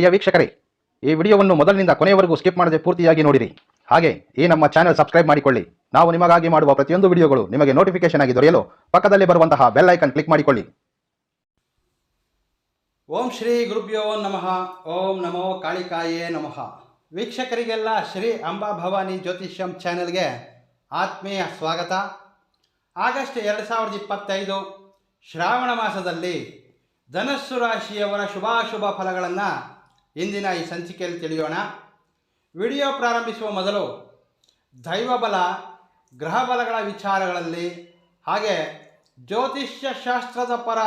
ಪ್ರಿಯ ವೀಕ್ಷಕರೇ, ಈ ವಿಡಿಯೋವನ್ನು ಮೊದಲಿನಿಂದ ಕೊನೆಯವರೆಗೂ ಸ್ಕಿಪ್ ಮಾಡದೆ ಪೂರ್ತಿಯಾಗಿ ನೋಡಿರಿ. ಹಾಗೆ, ಈ ನಮ್ಮ ಚಾನೆಲ್ ಸಬ್ಸ್ಕ್ರೈಬ್ ಮಾಡಿಕೊಳ್ಳಿ. ನಾವು ನಿಮಗಾಗಿ ಮಾಡುವ ಪ್ರತಿಯೊಂದು ವಿಡಿಯೋಗಳು ನಿಮಗೆ ನೋಟಿಫಿಕೇಶನ್ ಆಗಿ ದೊರೆಯಲು ಪಕ್ಕದಲ್ಲಿ ಬರುವಂತಹ ಬೆಲ್ ಐಕನ್ ಕ್ಲಿಕ್ ಮಾಡಿಕೊಳ್ಳಿ. ಓಂ ಶ್ರೀ ಗುರುಭ್ಯೋ ನಮಃ, ಓಂ ನಮೋ ಕಾಳಿಕಾಯೇ ನಮಃ. ವೀಕ್ಷಕರಿಗೆಲ್ಲ ಶ್ರೀ ಅಂಬಾ ಭವಾನಿ ಜ್ಯೋತಿಷ್ಯಂ ಚಾನೆಲ್ಗೆ ಆತ್ಮೀಯ ಸ್ವಾಗತ. ಆಗಸ್ಟ್ ಎರಡು ಸಾವಿರದ ಇಪ್ಪತ್ತೈದು ಶ್ರಾವಣ ಮಾಸದಲ್ಲಿ ಧನಸ್ಸು ರಾಶಿಯವರ ಶುಭಾಶುಭ ಫಲಗಳನ್ನು ಇಂದಿನ ಈ ಸಂಚಿಕೆಯಲ್ಲಿ ತಿಳಿಯೋಣ. ವಿಡಿಯೋ ಪ್ರಾರಂಭಿಸುವ ಮೊದಲು ದೈವಬಲ ಗ್ರಹಬಲಗಳ ವಿಚಾರಗಳಲ್ಲಿ ಹಾಗೆ ಜ್ಯೋತಿಷ್ಯ ಶಾಸ್ತ್ರದ ಪರ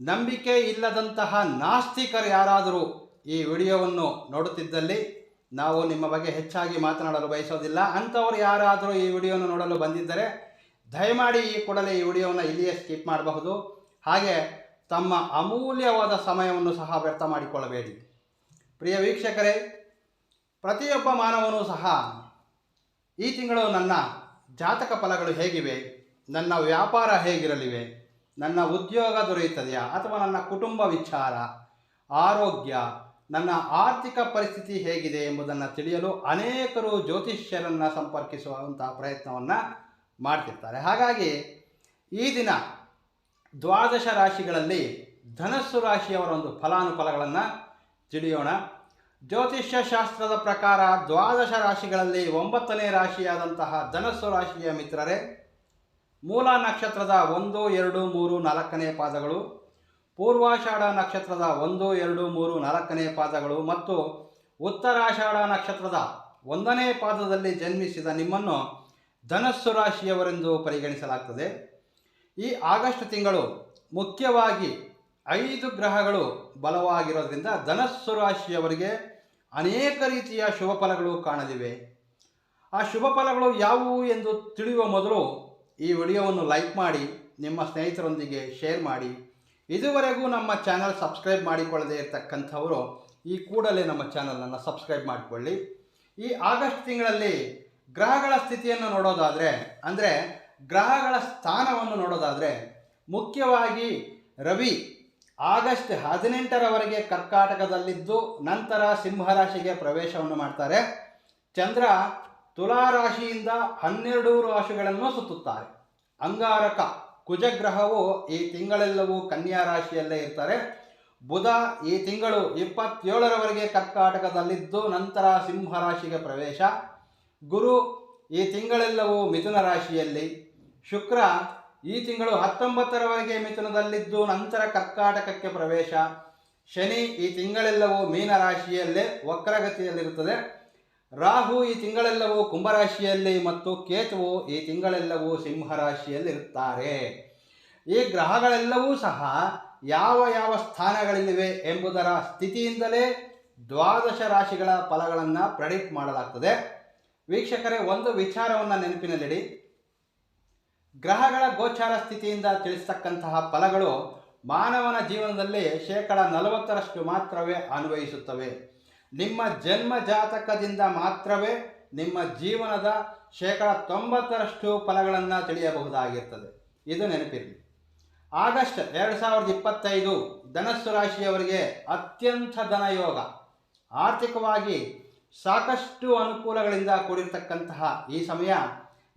ನಂಬಿಕೆ ಇಲ್ಲದಂತಹ ನಾಸ್ತಿಕರು ಯಾರಾದರೂ ಈ ವಿಡಿಯೋವನ್ನು ನೋಡುತ್ತಿದ್ದಲ್ಲಿ ನಾವು ನಿಮ್ಮ ಬಗ್ಗೆ ಹೆಚ್ಚಾಗಿ ಮಾತನಾಡಲು ಬಯಸೋದಿಲ್ಲ. ಅಂಥವರು ಯಾರಾದರೂ ಈ ವಿಡಿಯೋವನ್ನು ನೋಡಲು ಬಂದಿದ್ದರೆ ದಯಮಾಡಿ ಈ ಕೂಡಲೇ ಈ ವಿಡಿಯೋವನ್ನು ಇಲ್ಲಿಯೇ ಸ್ಕಿಪ್ ಮಾಡಬಹುದು. ಹಾಗೆ ತಮ್ಮ ಅಮೂಲ್ಯವಾದ ಸಮಯವನ್ನು ಸಹ ವ್ಯರ್ಥ ಮಾಡಿಕೊಳ್ಳಬೇಡಿ. ಪ್ರಿಯ ವೀಕ್ಷಕರೇ, ಪ್ರತಿಯೊಬ್ಬ ಮಾನವನೂ ಸಹ ಈ ತಿಂಗಳು ನನ್ನ ಜಾತಕ ಫಲಗಳು ಹೇಗಿವೆ, ನನ್ನ ವ್ಯಾಪಾರ ಹೇಗಿರಲಿವೆ, ನನ್ನ ಉದ್ಯೋಗ ದೊರೆಯುತ್ತದೆಯಾ ಅಥವಾ ನನ್ನ ಕುಟುಂಬ ವಿಚಾರ, ಆರೋಗ್ಯ, ನನ್ನ ಆರ್ಥಿಕ ಪರಿಸ್ಥಿತಿ ಹೇಗಿದೆ ಎಂಬುದನ್ನು ತಿಳಿಯಲು ಅನೇಕರು ಜ್ಯೋತಿಷ್ಯರನ್ನು ಸಂಪರ್ಕಿಸುವಂತಹ ಪ್ರಯತ್ನವನ್ನು ಮಾಡ್ತಿರ್ತಾರೆ. ಹಾಗಾಗಿ ಈ ದಿನ ದ್ವಾದಶ ರಾಶಿಗಳಲ್ಲಿ ಧನಸ್ಸು ರಾಶಿಯವರ ಒಂದು ಫಲಾನುಫಲಗಳನ್ನು ತಿಳಿಯೋಣ. ಜ್ಯೋತಿಷ್ಯ ಶಾಸ್ತ್ರದ ಪ್ರಕಾರ ದ್ವಾದಶ ರಾಶಿಗಳಲ್ಲಿ ಒಂಬತ್ತನೇ ರಾಶಿಯಾದಂತಹ ಧನಸ್ಸು ರಾಶಿಯ ಮಿತ್ರರೇ, ಮೂಲ ನಕ್ಷತ್ರದ ಒಂದು, ಎರಡು, ಮೂರು, ನಾಲ್ಕನೇ ಪಾದಗಳು, ಪೂರ್ವಾಷಾಢ ನಕ್ಷತ್ರದ ಒಂದು, ಎರಡು, ಮೂರು, ನಾಲ್ಕನೇ ಪಾದಗಳು ಮತ್ತು ಉತ್ತರಾಷಾಢ ನಕ್ಷತ್ರದ ಒಂದನೇ ಪಾದದಲ್ಲಿ ಜನ್ಮಿಸಿದ ನಿಮ್ಮನ್ನು ಧನಸ್ಸು ರಾಶಿಯವರೆಂದು ಪರಿಗಣಿಸಲಾಗ್ತದೆ. ಈ ಆಗಸ್ಟ್ ತಿಂಗಳು ಮುಖ್ಯವಾಗಿ ಐದು ಗ್ರಹಗಳು ಬಲವಾಗಿರೋದ್ರಿಂದ ಧನಸ್ಸು ರಾಶಿಯವರಿಗೆ ಅನೇಕ ರೀತಿಯ ಶುಭ ಫಲಗಳು ಕಾಣಲಿವೆ. ಆ ಶುಭ ಫಲಗಳು ಯಾವುವು ಎಂದು ತಿಳಿಯುವ ಮೊದಲು ಈ ವಿಡಿಯೋವನ್ನು ಲೈಕ್ ಮಾಡಿ, ನಿಮ್ಮ ಸ್ನೇಹಿತರೊಂದಿಗೆ ಶೇರ್ ಮಾಡಿ. ಇದುವರೆಗೂ ನಮ್ಮ ಚಾನಲ್ ಸಬ್ಸ್ಕ್ರೈಬ್ ಮಾಡಿಕೊಳ್ಳದೇ ಇರತಕ್ಕಂಥವರು ಈ ಕೂಡಲೇ ನಮ್ಮ ಚಾನಲನ್ನು ಸಬ್ಸ್ಕ್ರೈಬ್ ಮಾಡಿಕೊಳ್ಳಿ. ಈ ಆಗಸ್ಟ್ ತಿಂಗಳಲ್ಲಿ ಗ್ರಹಗಳ ಸ್ಥಿತಿಯನ್ನು ನೋಡೋದಾದರೆ, ಅಂದರೆ ಗ್ರಹಗಳ ಸ್ಥಾನವನ್ನು ನೋಡೋದಾದರೆ ಮುಖ್ಯವಾಗಿ ರವಿ ಆಗಸ್ಟ್ ಹದಿನೆಂಟರವರೆಗೆ ಕರ್ಕಾಟಕದಲ್ಲಿದ್ದು ನಂತರ ಸಿಂಹರಾಶಿಗೆ ಪ್ರವೇಶವನ್ನು ಮಾಡ್ತಾರೆ. ಚಂದ್ರ ತುಲಾ ರಾಶಿಯಿಂದ ಹನ್ನೆರಡು ರಾಶಿಗಳನ್ನು ಸುತ್ತುತ್ತಾರೆ. ಅಂಗಾರಕ ಕುಜಗ್ರಹವು ಈ ತಿಂಗಳೆಲ್ಲವೂ ಕನ್ಯಾ ರಾಶಿಯಲ್ಲೇ ಇರ್ತಾರೆ. ಬುಧ ಈ ತಿಂಗಳು ಇಪ್ಪತ್ತೇಳರವರೆಗೆ ಕರ್ಕಾಟಕದಲ್ಲಿದ್ದು ನಂತರ ಸಿಂಹರಾಶಿಗೆ ಪ್ರವೇಶ. ಗುರು ಈ ತಿಂಗಳೆಲ್ಲವೂ ಮಿಥುನ ರಾಶಿಯಲ್ಲಿ. ಶುಕ್ರ ಈ ತಿಂಗಳು ಹತ್ತೊಂಬತ್ತರವರೆಗೆ ಮಿಥುನದಲ್ಲಿದ್ದು ನಂತರ ಕರ್ಕಾಟಕಕ್ಕೆ ಪ್ರವೇಶ. ಶನಿ ಈ ತಿಂಗಳೆಲ್ಲವೂ ಮೀನ ರಾಶಿಯಲ್ಲೇ ವಕ್ರಗತಿಯಲ್ಲಿರುತ್ತದೆ. ರಾಹು ಈ ತಿಂಗಳೆಲ್ಲವೂ ಕುಂಭರಾಶಿಯಲ್ಲಿ ಮತ್ತು ಕೇತುವು ಈ ತಿಂಗಳೆಲ್ಲವೂ ಸಿಂಹರಾಶಿಯಲ್ಲಿರುತ್ತಾರೆ. ಈ ಗ್ರಹಗಳೆಲ್ಲವೂ ಸಹ ಯಾವ ಯಾವ ಸ್ಥಾನಗಳಲ್ಲಿವೆ ಎಂಬುದರ ಸ್ಥಿತಿಯಿಂದಲೇ ದ್ವಾದಶ ರಾಶಿಗಳ ಫಲಗಳನ್ನು ಪ್ರೆಡಿಕ್ಟ್ ಮಾಡಲಾಗ್ತದೆ. ವೀಕ್ಷಕರೇ, ಒಂದು ವಿಚಾರವನ್ನು ನೆನಪಿನಲ್ಲಿಡಿ. ಗ್ರಹಗಳ ಗೋಚಾರ ಸ್ಥಿತಿಯಿಂದ ತಿಳಿಸ್ತಕ್ಕಂತಹ ಫಲಗಳು ಮಾನವನ ಜೀವನದಲ್ಲಿ ಶೇಕಡ ನಲವತ್ತರಷ್ಟು ಮಾತ್ರವೇ ಅನ್ವಯಿಸುತ್ತವೆ. ನಿಮ್ಮ ಜನ್ಮ ಜಾತಕದಿಂದ ಮಾತ್ರವೇ ನಿಮ್ಮ ಜೀವನದ ಶೇಕಡ ತೊಂಬತ್ತರಷ್ಟು ಫಲಗಳನ್ನು ತಿಳಿಯಬಹುದಾಗಿರ್ತದೆ. ಇದು ನೆನಪಿರಲಿ. ಆಗಸ್ಟ್ ಎರಡು ಸಾವಿರದ ಇಪ್ಪತ್ತೈದು ಧನಸ್ಸು ರಾಶಿಯವರಿಗೆ ಅತ್ಯಂತ ಧನಯೋಗ ಆರ್ಥಿಕವಾಗಿ ಸಾಕಷ್ಟು ಅನುಕೂಲಗಳಿಂದ ಕೂಡಿರ್ತಕ್ಕಂತಹ ಈ ಸಮಯ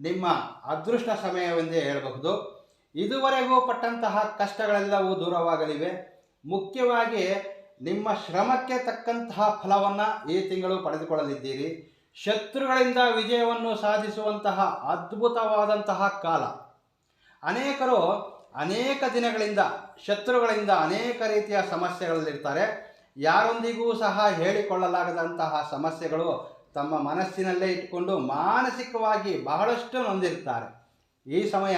ನಿಮ್ಮ ಅದೃಷ್ಟ ಸಮಯವೆಂದೇ ಹೇಳಬಹುದು. ಇದುವರೆಗೂ ಪಟ್ಟಂತಹ ಕಷ್ಟಗಳೆಲ್ಲವೂ ದೂರವಾಗಲಿವೆ. ಮುಖ್ಯವಾಗಿ ನಿಮ್ಮ ಶ್ರಮಕ್ಕೆ ತಕ್ಕಂತಹ ಫಲವನ್ನು ಈ ತಿಂಗಳು ಪಡೆದುಕೊಳ್ಳಲಿದ್ದೀರಿ. ಶತ್ರುಗಳಿಂದ ವಿಜಯವನ್ನು ಸಾಧಿಸುವಂತಹ ಅದ್ಭುತವಾದಂತಹ ಕಾಲ. ಅನೇಕರು ಅನೇಕ ದಿನಗಳಿಂದ, ಶತ್ರುಗಳಿಂದ ಅನೇಕ ರೀತಿಯ ಸಮಸ್ಯೆಗಳಲ್ಲಿರ್ತಾರೆ. ಯಾರೊಂದಿಗೂ ಸಹ ಹೇಳಿಕೊಳ್ಳಲಾಗದಂತಹ ಸಮಸ್ಯೆಗಳು ತಮ್ಮ ಮನಸ್ಸಿನಲ್ಲೇ ಇಟ್ಟುಕೊಂಡು ಮಾನಸಿಕವಾಗಿ ಬಹಳಷ್ಟು ನೊಂದಿರ್ತಾರೆ ಈ ಸಮಯ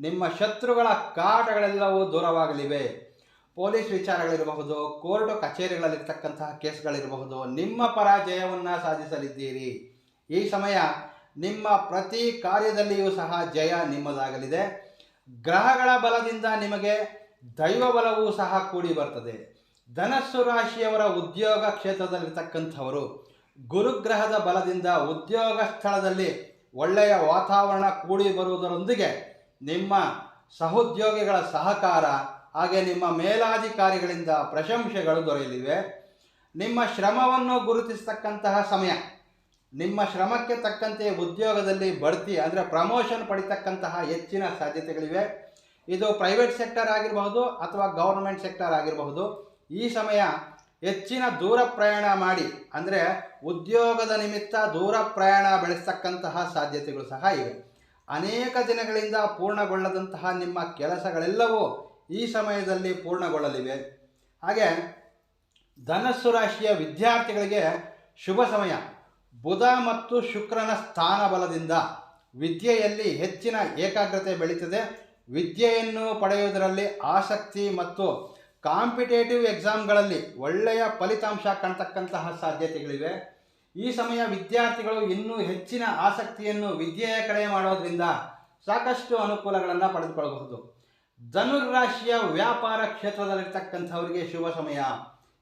ನಿಮ್ಮ ಶತ್ರುಗಳ ಕಾಟಗಳೆಲ್ಲವೂ ದೂರವಾಗಲಿವೆ. ಪೊಲೀಸ್ ವಿಚಾರಗಳಿರಬಹುದು, ಕೋರ್ಟ್ ಕಚೇರಿಗಳಲ್ಲಿರ್ತಕ್ಕಂತಹ ಕೇಸ್ಗಳಿರಬಹುದು, ನಿಮ್ಮ ಪರಾಜಯವನ್ನು ಸಾಧಿಸಲಿದ್ದೀರಿ. ಈ ಸಮಯ ನಿಮ್ಮ ಪ್ರತಿ ಕಾರ್ಯದಲ್ಲಿಯೂ ಸಹ ಜಯ ನಿಮ್ಮದಾಗಲಿದೆ. ಗ್ರಹಗಳ ಬಲದಿಂದ ನಿಮಗೆ ದೈವ ಬಲವೂ ಸಹ ಕೂಡಿ ಬರ್ತದೆ ಧನಸ್ಸು ರಾಶಿಯವರ ಉದ್ಯೋಗ ಕ್ಷೇತ್ರದಲ್ಲಿರ್ತಕ್ಕಂಥವರು ಗುರುಗ್ರಹದ ಬಲದಿಂದ ಉದ್ಯೋಗ ಸ್ಥಳದಲ್ಲಿ ಒಳ್ಳೆಯ ವಾತಾವರಣ ಕೂಡಿ ಬರುವುದರೊಂದಿಗೆ ನಿಮ್ಮ ಸಹೋದ್ಯೋಗಿಗಳ ಸಹಕಾರ ಹಾಗೆ ನಿಮ್ಮ ಮೇಲಾಧಿಕಾರಿಗಳಿಂದ ಪ್ರಶಂಸೆಗಳು ದೊರೆಯಲಿವೆ. ನಿಮ್ಮ ಶ್ರಮವನ್ನು ಗುರುತಿಸತಕ್ಕಂತಹ ಸಮಯ, ನಿಮ್ಮ ಶ್ರಮಕ್ಕೆ ತಕ್ಕಂತೆ ಉದ್ಯೋಗದಲ್ಲಿ ಬಡ್ತಿ ಅಂದರೆ ಪ್ರಮೋಷನ್ ಪಡಿತಕ್ಕಂತಹ ಹೆಚ್ಚಿನ ಸಾಧ್ಯತೆಗಳಿವೆ. ಇದು ಪ್ರೈವೇಟ್ ಸೆಕ್ಟರ್ ಆಗಿರಬಹುದು ಅಥವಾ ಗೌರ್ಮೆಂಟ್ ಸೆಕ್ಟರ್ ಆಗಿರಬಹುದು. ಈ ಸಮಯ ಹೆಚ್ಚಿನ ದೂರ ಪ್ರಯಾಣ ಮಾಡಿ, ಅಂದರೆ ಉದ್ಯೋಗದ ನಿಮಿತ್ತ ದೂರ ಪ್ರಯಾಣ ಬೆಳೆಸ್ತಕ್ಕಂತಹ ಸಾಧ್ಯತೆಗಳು ಸಹ ಇವೆ. ಅನೇಕ ದಿನಗಳಿಂದ ಪೂರ್ಣಗೊಳ್ಳದಂತಹ ನಿಮ್ಮ ಕೆಲಸಗಳೆಲ್ಲವೂ ಈ ಸಮಯದಲ್ಲಿ ಪೂರ್ಣಗೊಳ್ಳಲಿವೆ. ಹಾಗೆ ಧನಸ್ಸು ರಾಶಿಯ ವಿದ್ಯಾರ್ಥಿಗಳಿಗೆ ಶುಭ ಸಮಯ. ಬುಧ ಮತ್ತು ಶುಕ್ರನ ಸ್ಥಾನ ಬಲದಿಂದ ವಿದ್ಯೆಯಲ್ಲಿ ಹೆಚ್ಚಿನ ಏಕಾಗ್ರತೆ ಬೆಳೀತದೆ. ವಿದ್ಯೆಯನ್ನು ಪಡೆಯುವುದರಲ್ಲಿ ಆಸಕ್ತಿ ಮತ್ತು ಕಾಂಪಿಟೇಟಿವ್ ಎಕ್ಸಾಮ್ಗಳಲ್ಲಿ ಒಳ್ಳೆಯ ಫಲಿತಾಂಶ ಕಾಣ್ತಕ್ಕಂತಹ ಸಾಧ್ಯತೆಗಳಿವೆ. ಈ ಸಮಯ ವಿದ್ಯಾರ್ಥಿಗಳು ಇನ್ನೂ ಹೆಚ್ಚಿನ ಆಸಕ್ತಿಯನ್ನು ವಿದ್ಯೆಯ ಕಡೆ ಮಾಡೋದ್ರಿಂದ ಸಾಕಷ್ಟು ಅನುಕೂಲಗಳನ್ನು ಪಡೆದುಕೊಳ್ಳಬಹುದು. ಧನುರಾಶಿಯ ವ್ಯಾಪಾರ ಕ್ಷೇತ್ರದಲ್ಲಿರ್ತಕ್ಕಂಥವರಿಗೆ ಶುಭ ಸಮಯ.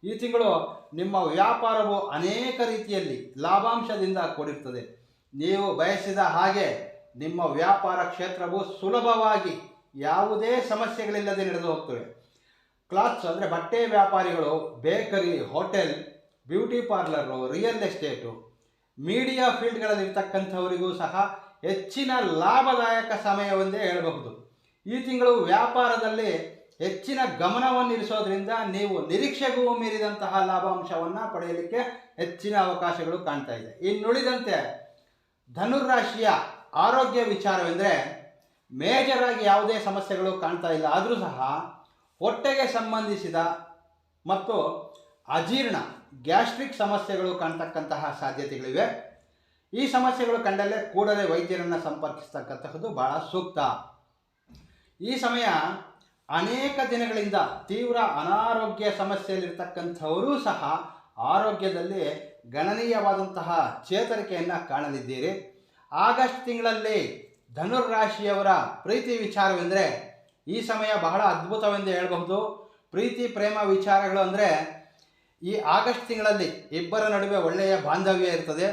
ಈ ತಿಂಗಳು ನಿಮ್ಮ ವ್ಯಾಪಾರವು ಅನೇಕ ರೀತಿಯಲ್ಲಿ ಲಾಭಾಂಶದಿಂದ ಕೂಡಿರ್ತದೆ. ನೀವು ಬಯಸಿದ ಹಾಗೆ ನಿಮ್ಮ ವ್ಯಾಪಾರ ಕ್ಷೇತ್ರವು ಸುಲಭವಾಗಿ ಯಾವುದೇ ಸಮಸ್ಯೆಗಳಿಲ್ಲದೆ ನಡೆದು ಹೋಗ್ತವೆ. ಕ್ಲಾತ್ಸ್ ಅಂದರೆ ಬಟ್ಟೆ ವ್ಯಾಪಾರಿಗಳು bakery hotel beauty parlour real estate media ಫೀಲ್ಡ್ಗಳಲ್ಲಿರ್ತಕ್ಕಂಥವರಿಗೂ ಸಹ ಹೆಚ್ಚಿನ ಲಾಭದಾಯಕ ಸಮಯವೆಂದೇ ಹೇಳಬಹುದು. ಈ ತಿಂಗಳು ವ್ಯಾಪಾರದಲ್ಲಿ ಹೆಚ್ಚಿನ ಗಮನವನ್ನು ಇರಿಸೋದ್ರಿಂದ ನೀವು ನಿರೀಕ್ಷೆಗೂ ಮೀರಿದಂತಹ ಲಾಭಾಂಶವನ್ನು ಪಡೆಯಲಿಕ್ಕೆ ಹೆಚ್ಚಿನ ಅವಕಾಶಗಳು ಕಾಣ್ತಾ ಇದೆ. ಇನ್ನುಳಿದಂತೆ ಧನುರಾಶಿಯ ಆರೋಗ್ಯ ವಿಚಾರವೆಂದರೆ ಮೇಜರ್ ಆಗಿ ಯಾವುದೇ ಸಮಸ್ಯೆಗಳು ಕಾಣ್ತಾ ಇಲ್ಲ. ಆದರೂ ಸಹ ಹೊಟ್ಟೆಗೆ ಸಂಬಂಧಿಸಿದ ಮತ್ತು ಅಜೀರ್ಣ, ಗ್ಯಾಸ್ಟ್ರಿಕ್ ಸಮಸ್ಯೆಗಳು ಕಾಣ್ತಕ್ಕಂತಹ ಸಾಧ್ಯತೆಗಳಿವೆ. ಈ ಸಮಸ್ಯೆಗಳು ಕಂಡಲ್ಲೇ ಕೂಡಲೇ ವೈದ್ಯರನ್ನು ಸಂಪರ್ಕಿಸ್ತಕ್ಕಂತಹದ್ದು ಬಹಳ ಸೂಕ್ತ. ಈ ಸಮಯ ಅನೇಕ ದಿನಗಳಿಂದ ತೀವ್ರ ಅನಾರೋಗ್ಯ ಸಮಸ್ಯೆಯಲ್ಲಿರ್ತಕ್ಕಂಥವರೂ ಸಹ ಆರೋಗ್ಯದಲ್ಲಿ ಗಣನೀಯವಾದಂತಹ ಚೇತರಿಕೆಯನ್ನು ಕಾಣಲಿದ್ದೀರಿ. ಆಗಸ್ಟ್ ತಿಂಗಳಲ್ಲಿ ಧನುರ್ರಾಶಿಯವರ ಪ್ರೀತಿ ವಿಚಾರವೆಂದರೆ ಈ ಸಮಯ ಬಹಳ ಅದ್ಭುತವೆಂದು ಹೇಳಬಹುದು. ಪ್ರೀತಿ, ಪ್ರೇಮ, ವಿಚಾರಗಳು ಅಂದರೆ ಈ ಆಗಸ್ಟ್ ತಿಂಗಳಲ್ಲಿ ಇಬ್ಬರ ನಡುವೆ ಒಳ್ಳೆಯ ಬಾಂಧವ್ಯ ಇರ್ತದೆ.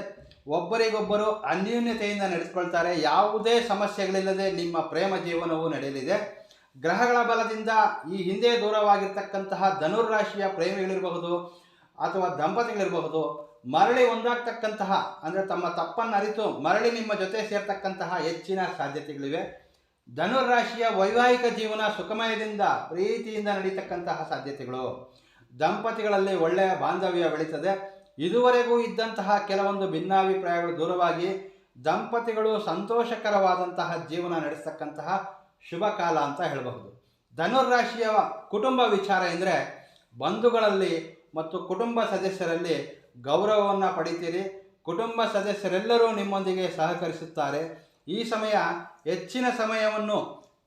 ಒಬ್ಬರಿಗೊಬ್ಬರು ಅನ್ಯೂನ್ಯತೆಯಿಂದ ನಡೆದುಕೊಳ್ತಾರೆ ಯಾವುದೇ ಸಮಸ್ಯೆಗಳಿಲ್ಲದೆ ನಿಮ್ಮ ಪ್ರೇಮ ಜೀವನವು ನಡೆಯಲಿದೆ. ಗ್ರಹಗಳ ಬಲದಿಂದ ಈ ಹಿಂದೆ ದೂರವಾಗಿರ್ತಕ್ಕಂತಹ ಧನುರ್ರಾಶಿಯ ಪ್ರೇಮಿಗಳಿರಬಹುದು ಅಥವಾ ದಂಪತಿಗಳಿರಬಹುದು. ಮರಳಿ ಒಂದಾಗ್ತಕ್ಕಂತಹ ಅಂದರೆ ತಮ್ಮ ತಪ್ಪನ್ನು ಅರಿತು ಮರಳಿ ನಿಮ್ಮ ಜೊತೆ ಸೇರ್ತಕ್ಕಂತಹ ಹೆಚ್ಚಿನ ಸಾಧ್ಯತೆಗಳಿವೆ. ಧನುರ್ರಾಶಿಯ ವೈವಾಹಿಕ ಜೀವನ ಸುಖಮಯದಿಂದ ಪ್ರೀತಿಯಿಂದ ನಡೀತಕ್ಕಂತಹ ಸಾಧ್ಯತೆಗಳು. ದಂಪತಿಗಳಲ್ಲಿ ಒಳ್ಳೆಯ ಬಾಂಧವ್ಯ ಬೆಳೀತದೆ. ಇದುವರೆಗೂ ಇದ್ದಂತಹ ಕೆಲವೊಂದು ಭಿನ್ನಾಭಿಪ್ರಾಯಗಳು ದೂರವಾಗಿ ದಂಪತಿಗಳು ಸಂತೋಷಕರವಾದಂತಹ ಜೀವನ ನಡೆಸ್ತಕ್ಕಂತಹ ಶುಭ ಕಾಲ ಅಂತ ಹೇಳಬಹುದು. ಧನುರಾಶಿಯ ಕುಟುಂಬ ವಿಚಾರ ಎಂದರೆ ಬಂಧುಗಳಲ್ಲಿ ಮತ್ತು ಕುಟುಂಬ ಸದಸ್ಯರಲ್ಲಿ ಗೌರವವನ್ನು ಪಡಿತೀರಿ. ಕುಟುಂಬ ಸದಸ್ಯರೆಲ್ಲರೂ ನಿಮ್ಮೊಂದಿಗೆ ಸಹಕರಿಸುತ್ತಾರೆ. ಈ ಸಮಯ ಹೆಚ್ಚಿನ ಸಮಯವನ್ನು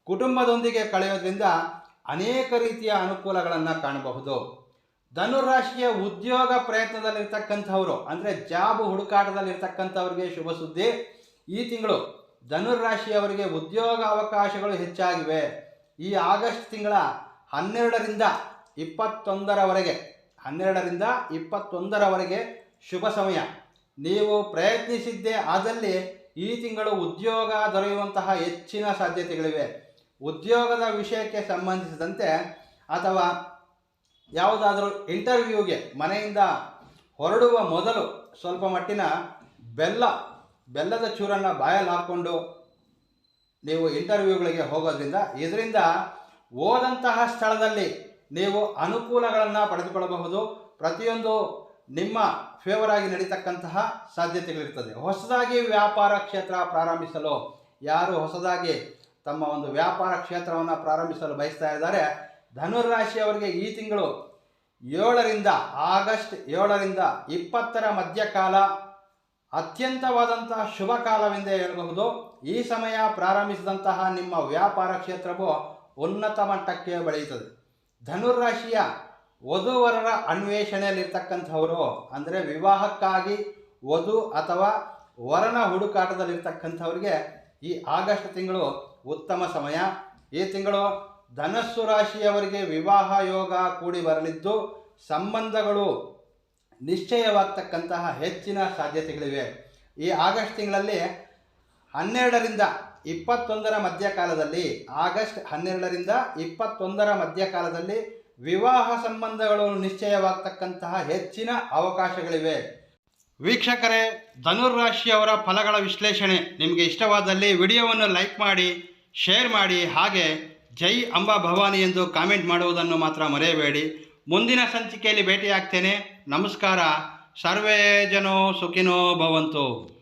ಕುಟುಂಬದೊಂದಿಗೆ ಕಳೆಯೋದ್ರಿಂದ ಅನೇಕ ರೀತಿಯ ಅನುಕೂಲಗಳನ್ನು ಕಾಣಬಹುದು. ಧನುರಾಶಿಯ ಉದ್ಯೋಗ ಪ್ರಯತ್ನದಲ್ಲಿರ್ತಕ್ಕಂಥವರು, ಅಂದರೆ ಜಾಬ್ ಹುಡುಕಾಟದಲ್ಲಿರ್ತಕ್ಕಂಥವ್ರಿಗೆ ಶುಭ ಸುದ್ದಿ. ಈ ತಿಂಗಳು ಧನುರಾಶಿಯವರಿಗೆ ಉದ್ಯೋಗ ಅವಕಾಶಗಳು ಹೆಚ್ಚಾಗಿವೆ. ಈ ಆಗಸ್ಟ್ ತಿಂಗಳ ಹನ್ನೆರಡರಿಂದ ಇಪ್ಪತ್ತೊಂದರವರೆಗೆ ಹನ್ನೆರಡರಿಂದ ಇಪ್ಪತ್ತೊಂದರವರೆಗೆ ಶುಭ ಸಮಯ. ನೀವು ಪ್ರಯತ್ನಿಸಿದ್ದೇ ಆದಲ್ಲಿ ಈ ತಿಂಗಳು ಉದ್ಯೋಗ ದೊರೆಯುವಂತಹ ಹೆಚ್ಚಿನ ಸಾಧ್ಯತೆಗಳಿವೆ. ಉದ್ಯೋಗದ ವಿಷಯಕ್ಕೆ ಸಂಬಂಧಿಸಿದಂತೆ ಅಥವಾ ಯಾವುದಾದರೂ ಇಂಟರ್ವ್ಯೂಗೆ ಮನೆಯಿಂದ ಹೊರಡುವ ಮೊದಲು ಸ್ವಲ್ಪ ಮಟ್ಟಿನ ಬೆಲ್ಲ, ಬೆಲ್ಲದ ಚೂರನ್ನು ಬಾಯಲ್ಲಿ ಹಾಕ್ಕೊಂಡು ನೀವು ಇಂಟರ್ವ್ಯೂಗಳಿಗೆ ಹೋಗೋದ್ರಿಂದ ಇದರಿಂದ ಹೋದಂತಹ ಸ್ಥಳದಲ್ಲಿ ನೀವು ಅನುಕೂಲಗಳನ್ನು ಪಡೆದುಕೊಳ್ಳಬಹುದು. ಪ್ರತಿಯೊಂದು ನಿಮ್ಮ ಫೇವರ್ ಆಗಿ ನಡೀತಕ್ಕಂತಹ ಸಾಧ್ಯತೆಗಳಿರ್ತದೆ. ಹೊಸದಾಗಿ ವ್ಯಾಪಾರ ಕ್ಷೇತ್ರ ಪ್ರಾರಂಭಿಸಲು ಯಾರು ಹೊಸದಾಗಿ ತಮ್ಮ ಒಂದು ವ್ಯಾಪಾರ ಕ್ಷೇತ್ರವನ್ನು ಪ್ರಾರಂಭಿಸಲು ಬಯಸ್ತಾ ಇದ್ದಾರೆ ಧನುರಾಶಿಯವರಿಗೆ ಈ ತಿಂಗಳು ಏಳರಿಂದ, ಆಗಸ್ಟ್ ಏಳರಿಂದ ಇಪ್ಪತ್ತರ ಮಧ್ಯಕಾಲ ಅತ್ಯಂತವಾದಂತಹ ಶುಭ ಕಾಲವೆಂದೇ ಹೇಳಬಹುದು. ಈ ಸಮಯ ಪ್ರಾರಂಭಿಸಿದಂತಹ ನಿಮ್ಮ ವ್ಯಾಪಾರ ಕ್ಷೇತ್ರವು ಉನ್ನತ ಮಟ್ಟಕ್ಕೆ ಬೆಳೆಯುತ್ತದೆ. ಧನುರಾಶಿಯ ವಧುವರರ ಅನ್ವೇಷಣೆಯಲ್ಲಿರ್ತಕ್ಕಂಥವರು ಅಂದರೆ ವಿವಾಹಕ್ಕಾಗಿ ವಧು ಅಥವಾ ವರನ ಹುಡುಕಾಟದಲ್ಲಿರ್ತಕ್ಕಂಥವ್ರಿಗೆ ಈ ಆಗಸ್ಟ್ ತಿಂಗಳು ಉತ್ತಮ ಸಮಯ. ಈ ತಿಂಗಳು ಧನಸ್ಸು ರಾಶಿಯವರಿಗೆ ವಿವಾಹ ಯೋಗ ಕೂಡಿ ಬರಲಿದ್ದು ಸಂಬಂಧಗಳು ನಿಶ್ಚಯವಾಗ್ತಕ್ಕಂತಹ ಹೆಚ್ಚಿನ ಸಾಧ್ಯತೆಗಳಿವೆ. ಈ ಆಗಸ್ಟ್ ತಿಂಗಳಲ್ಲಿ ಹನ್ನೆರಡರಿಂದ ಇಪ್ಪತ್ತೊಂದರ ಮಧ್ಯಕಾಲದಲ್ಲಿ ಆಗಸ್ಟ್ ಹನ್ನೆರಡರಿಂದ ಇಪ್ಪತ್ತೊಂದರ ಮಧ್ಯಕಾಲದಲ್ಲಿ ವಿವಾಹ ಸಂಬಂಧಗಳು ನಿಶ್ಚಯವಾಗ್ತಕ್ಕಂತಹ ಹೆಚ್ಚಿನ ಅವಕಾಶಗಳಿವೆ. ವೀಕ್ಷಕರೇ, ಧನುರ್ರಾಶಿಯವರ ಫಲಗಳ ವಿಶ್ಲೇಷಣೆ ನಿಮಗೆ ಇಷ್ಟವಾದಲ್ಲಿ ವಿಡಿಯೋವನ್ನು ಲೈಕ್ ಮಾಡಿ, ಶೇರ್ ಮಾಡಿ, ಹಾಗೆ ಜೈ ಅಂಬಾ ಭವಾನಿ ಎಂದು ಕಾಮೆಂಟ್ ಮಾಡುವುದನ್ನು ಮಾತ್ರ ಮರೆಯಬೇಡಿ. ಮುಂದಿನ ಸಂಚಿಕೆಯಲ್ಲಿ ಭೇಟಿಯಾಗ್ತೇನೆ. ನಮಸ್ಕಾರ. ಸರ್ವೇ ಜನೋ ಸುಖಿನೋ ಭವಂತು.